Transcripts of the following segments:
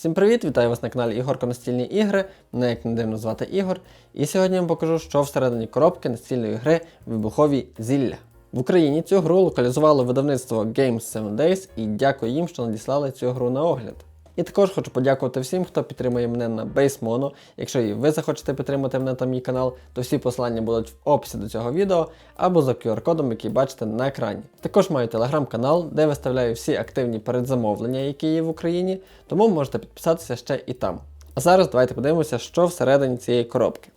Всім привіт! Вітаю вас на каналі Ігорко Настільні ігри. Мене як не дивно звати Ігор. І сьогодні я вам покажу, що всередині коробки настільної гри вибухові зілля. В Україні цю гру локалізувало видавництво Games 7 Days і дякую їм, що надіслали цю гру на огляд. І також хочу подякувати всім, хто підтримує мене на BaseMono. Якщо і ви захочете підтримати мене та мій канал, то всі посилання будуть в описі до цього відео або за QR-кодом, який бачите на екрані. Також маю телеграм-канал, де виставляю всі активні передзамовлення, які є в Україні, тому можете підписатися ще і там. А зараз давайте подивимося, що всередині цієї коробки.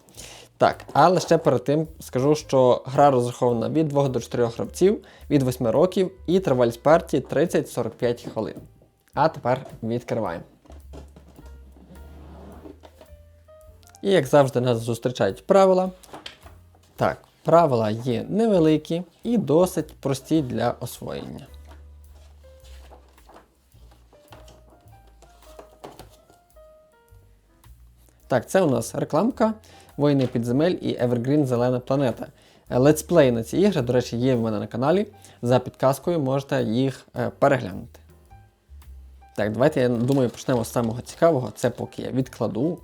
Так, але ще перед тим скажу, що гра розрахована від 2 до 4 гравців від 8 років і тривалість партії 30-45 хвилин. А тепер відкриваємо. І як завжди нас зустрічають правила. Так, правила є невеликі і досить прості для освоєння. Так, це у нас рекламка, Воїни підземель і Evergreen Зелена планета. Летсплей на ці ігри, до речі, є в мене на каналі. За підказкою можете їх е, переглянути. Так, давайте, я думаю, почнемо з самого цікавого. Це поки я відкладу.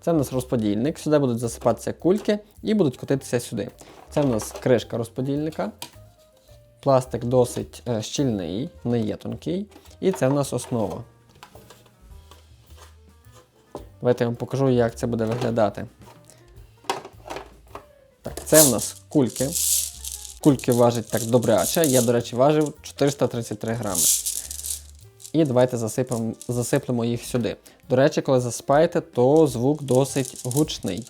Це в нас розподільник. Сюди будуть засипатися кульки і будуть котитися сюди. Це в нас кришка розподільника. Пластик досить е, щільний, не є тонкий. І це в нас основа. Давайте я вам покажу, як це буде виглядати. Так, це в нас кульки. Кульки важать так добряче. Я, до речі, важив 433 грами. І давайте засипемо, засиплемо їх сюди. До речі, коли засипаєте, то звук досить гучний.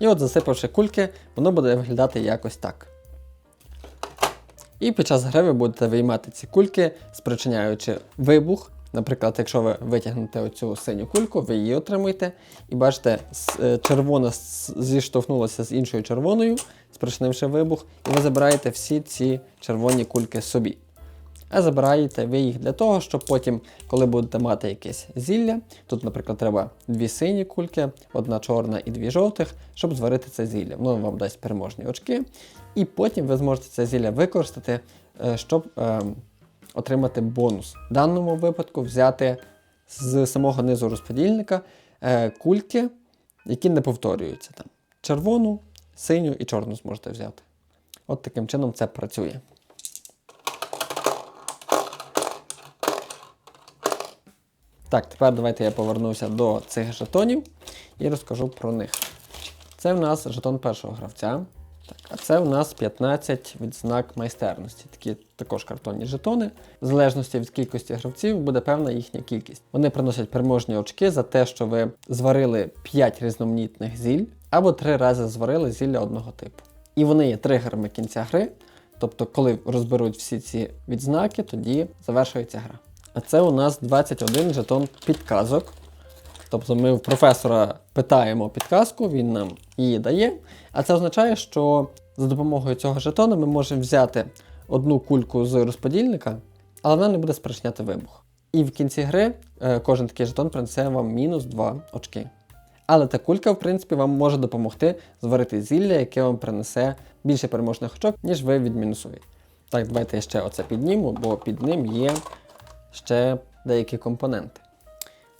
І от засипавши кульки, воно буде виглядати якось так. І під час гри ви будете виймати ці кульки, спричиняючи вибух. Наприклад, якщо ви витягнете оцю синю кульку, ви її отримуєте. І бачите, е, червона зіштовхнулася з іншою червоною, спричинивши вибух, і ви забираєте всі ці червоні кульки собі. А забираєте ви їх для того, щоб потім, коли будете мати якесь зілля, тут, наприклад, треба дві сині кульки, одна чорна і дві жовтих, щоб зварити це зілля. Воно вам дасть переможні очки. І потім ви зможете це зілля використати, е, щоб е, отримати бонус. В даному випадку взяти з самого низу розподільника е, кульки, які не повторюються. Там. Червону, синю і чорну зможете взяти. От таким чином це працює. Так, тепер давайте я повернуся до цих жетонів і розкажу про них. Це в нас жетон першого гравця. Так, А це в нас 15 відзнак майстерності. Такі також картонні жетони. В залежності від кількості гравців буде певна їхня кількість. Вони приносять переможні очки за те, що ви зварили 5 різноманітних зіль або 3 рази зварили зілля одного типу. І вони є тригерами кінця гри. Тобто, коли розберуть всі ці відзнаки, тоді завершується гра. А це у нас 21 жетон підказок. Тобто ми в професора питаємо підказку, він нам її дає. А це означає, що за допомогою цього жетона ми можемо взяти одну кульку з розподільника, але вона не буде спричиняти вибух. І в кінці гри е, кожен такий жетон принесе вам мінус 2 очки. Але та кулька, в принципі, вам може допомогти зварити зілля, яке вам принесе більше переможних очок, ніж ви відмінусуєте. Так, давайте я ще оце підніму, бо під ним є ще деякі компоненти.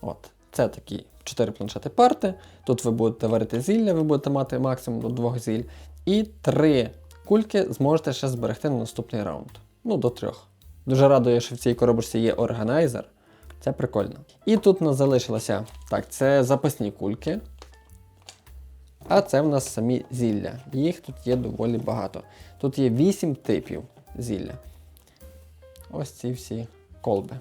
От, Це такі 4 планшети парти. Тут ви будете варити зілля, ви будете мати максимум до 2 зіль. І 3 кульки зможете ще зберегти на наступний раунд. Ну, до 3. Дуже радує, що в цій коробочці є органайзер. Це прикольно. І тут у нас залишилося. Так, це запасні кульки. А це в нас самі зілля. Їх тут є доволі багато. Тут є 8 типів зілля. Ось ці всі колби.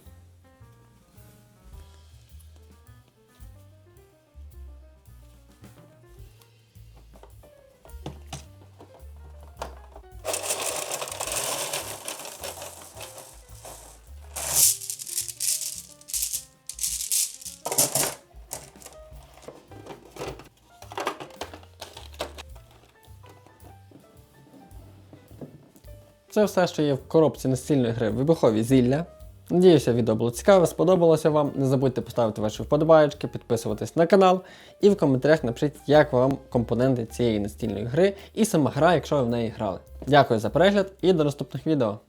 Це все, що є в коробці настільної гри вибухові зілля. Надіюся, відео було цікаве, сподобалося вам. Не забудьте поставити ваші вподобайки, підписуватись на канал і в коментарях напишіть, як вам компоненти цієї настільної гри і сама гра, якщо ви в неї грали. Дякую за перегляд і до наступних відео.